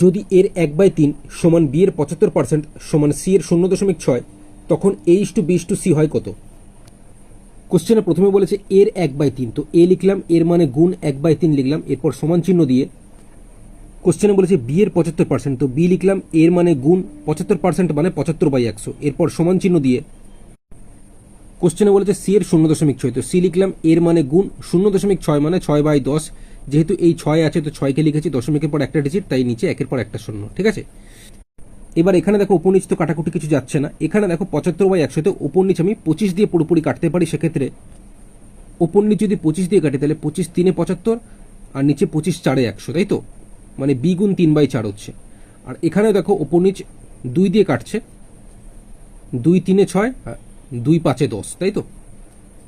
যদি এর এক বাই তিন সমান বি এর পঁচাত্তর পার্সেন্ট সমান সি এর শূন্য দশমিক ছয়, তখন A is to B is to C হয় কত? কোশ্চেনে প্রথমে বলেছে এর এক বাই তিন, তো এ লিখলাম, এর মানে গুণ এক বাই তিন লিখলাম, এরপর সমান চিহ্ন দিয়ে কোশ্চেনে বলেছে বি এর পঁচাত্তর পার্সেন্ট, তো বি লিখলাম, এর মানে গুণ পঁচাত্তর পার্সেন্ট মানে পঁচাত্তর বাই একশো, এরপর সমান চিহ্ন দিয়ে কোশ্চেনে বলেছে সি এর শূন্য দশমিক ছয়, তো সি লিখলাম, এর মানে গুণ শূন্য দশমিক ছয় মানে ছয় বাই দশ যেহেতু এই ছয় আছে, তো ছয়কে লিখেছি, দশমিকের পর একটা ডিজিট তাই নিচে একের পর একটা শূন্য, ঠিক আছে? এবার এখানে দেখো উপর নিচ তো কাটাকুটি কিছু যাচ্ছে না। এখানে দেখো পঁচাত্তর বাই একশোতে উপর নিচ আমি পঁচিশ দিয়ে পুরোপুরি কাটতে পারি, সেক্ষেত্রে উপর নিচ যদি পঁচিশ দিয়ে কাটি, তাহলে পঁচিশ তিনে পঁচাত্তর আর নিচে পঁচিশ চারে একশো, তাই তো? মানে বি গুণ তিন বাই চার হচ্ছে। আর এখানেও দেখো উপর নিচ দুই দিয়ে কাটছে, দুই তিনে ছয় দুই পাঁচে দশ, তাই তো?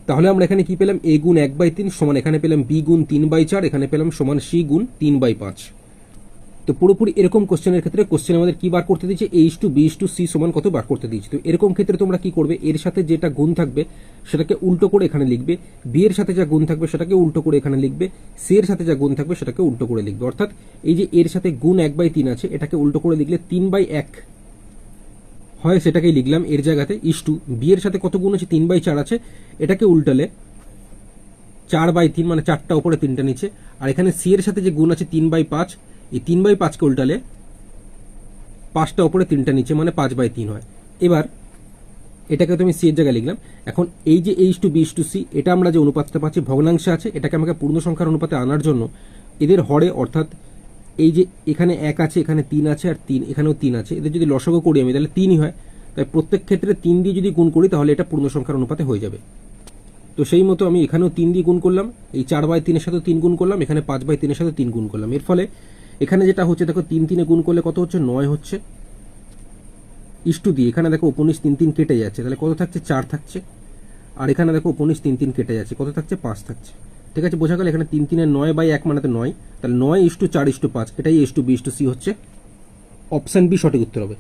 তাহলে আমরা এখানে কি পেলাম? এ গুণ এক বাই তিন সমান এখানে পেলাম বি গুণ তিন বাই চার, এখানে পেলাম সমান সি গুণ তিন বাই পাঁচ। তো পুরোপুরি এরকম কোশ্চেনের ক্ষেত্রে কোশ্চেন আমাদের কি বার করতে দিয়েছে? H to B to C সমান কত বার করতে দিয়েছে? তো এরকম ক্ষেত্রে তোমরা কি করবে? এর সাথে যেটা গুণ থাকবে সেটাকে উল্টো করে এখানে লিখবে। বি এর সাথে যা গুণ থাকবে সেটাকে উল্টো করে এখানে লিখবে। সি এর সাথে যা গুণ থাকবে সেটাকে উল্টো করে লিখবে। অর্থাৎ এই যে এর সাথে গুণ এক বাই তিন আছে, এটাকে উল্টো করে লিখলে তিন বাই এক হয় সেটাকেই লিখলাম, এর জায়গাতে ইস টু। বি এর সাথে কত গুণ আছে? তিন বাই চার আছে। এটাকে উল্টালে চার বাই তিন মানে চারটা উপরে তিনটা নিচে। আর এখানে সি এর সাথে যে গুণ আছে তিন বাই পাঁচ, এই তিন বাই পাঁচকে উল্টালে পাঁচটা উপরে তিনটা নিচে মানে পাঁচ বাই তিন হয়। এবার এটাকে তো আমি সি এর জায়গায় লিখলাম। এখন এই যে H to B is to C, এটা আমরা যে অনুপাতটা পাচ্ছি, ভগ্নাংশে আছে, এটাকে আমাকে পূর্ণ সংখ্যার অনুপাতে আনার জন্য এদের হরে অর্থাৎ এই যে এখানে এক আছে, এখানে তিন আছে আর তিন, এখানেও তিন আছে, এদের যদি লসগো করি আমি, তাহলে তিনই হয়। তাই প্রত্যেক ক্ষেত্রে তিন দিয়ে যদি গুণ করি, তাহলে এটা পূর্ণ সংখ্যার অনুপাতে হয়ে যাবে। তো সেই মতো আমি এখানেও তিন দিয়ে গুণ করলাম, এই চার বাই তিনের সাথে তিন গুণ করলাম, এখানে পাঁচ বাই তিনের সাথে তিন গুণ করলাম। এর ফলে এখানে যেটা হচ্ছে, দেখো তিন তিনে গুণ করলে কত হচ্ছে? নয় হচ্ছে। ইস্টু দিয়ে এখানে দেখো উপনিশ তিন তিন কেটে যাচ্ছে, তাহলে কত থাকছে? চার থাকছে। আর এখানে দেখো উপনিশ তিন তিন কেটে যাচ্ছে, কত থাকছে? পাঁচ থাকছে। ঠিক আছে, বোঝা গেল এখানে তিন তিনে নয় বাই এক মানে তো নয়। তাহলে নয় ইস্টু চার ইস্টু পাঁচ, এটাই S to B is to C হচ্ছে। অপশান বি সঠিক উত্তর হবে।